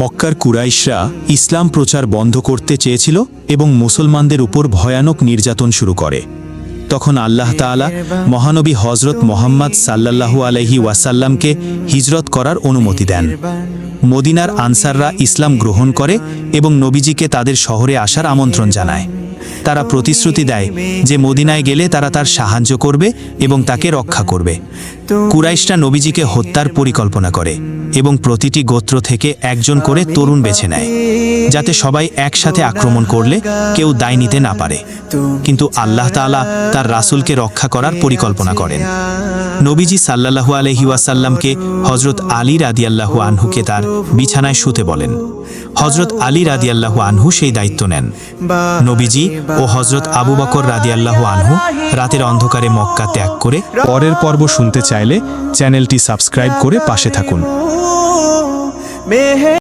মক্কার কুরাইশরা ইসলাম প্রচার বন্ধ করতে চেয়েছিল এবং মুসলমানদের উপর ভয়ানক নির্যাতন শুরু করে। তখন আল্লাহ তালা মহানবী হজরত মোহাম্মদ সাল্লাল্লাহু আলহি ওয়াসাল্লামকে হিজরত করার অনুমতি দেন। মদিনার আনসাররা ইসলাম গ্রহণ করে এবং নবীজিকে তাদের শহরে আসার আমন্ত্রণ জানায়। তারা প্রতিশ্রুতি দেয় যে মদিনায় গেলে তারা তার সাহায্য করবে এবং তাকে রক্ষা করবে। কুরাইশরা নবীজিকে হত্যার পরিকল্পনা করে এবং প্রতিটি গোত্র থেকে একজন করে তরুণ বেছে নেয়, যাতে সবাই একসাথে আক্রমণ করলে কেউ দায় নিতে না পারে। কিন্তু আল্লাহ তাআলা তার রাসূলকে রক্ষা করার পরিকল্পনা করেন। নবীজি সাল্লাল্লাহু আলহি ওয়াসাল্লামকে হজরত আলী রাদিয়াল্লাহু আনহুকে তার বিছানায় শুতে বলেন। হজরত আলী রাদিয়াল্লাহু আনহু সেই দায়িত্ব নেন। নবীজি ও হজরত আবু বকর রাদিয়াল্লাহু আনহু রাতের অন্ধকারে মক্কা ত্যাগ করে পরের পর্ব শুনতে চাইলে চ্যানেলটি সাবস্ক্রাইব করে পাশে থাকুন।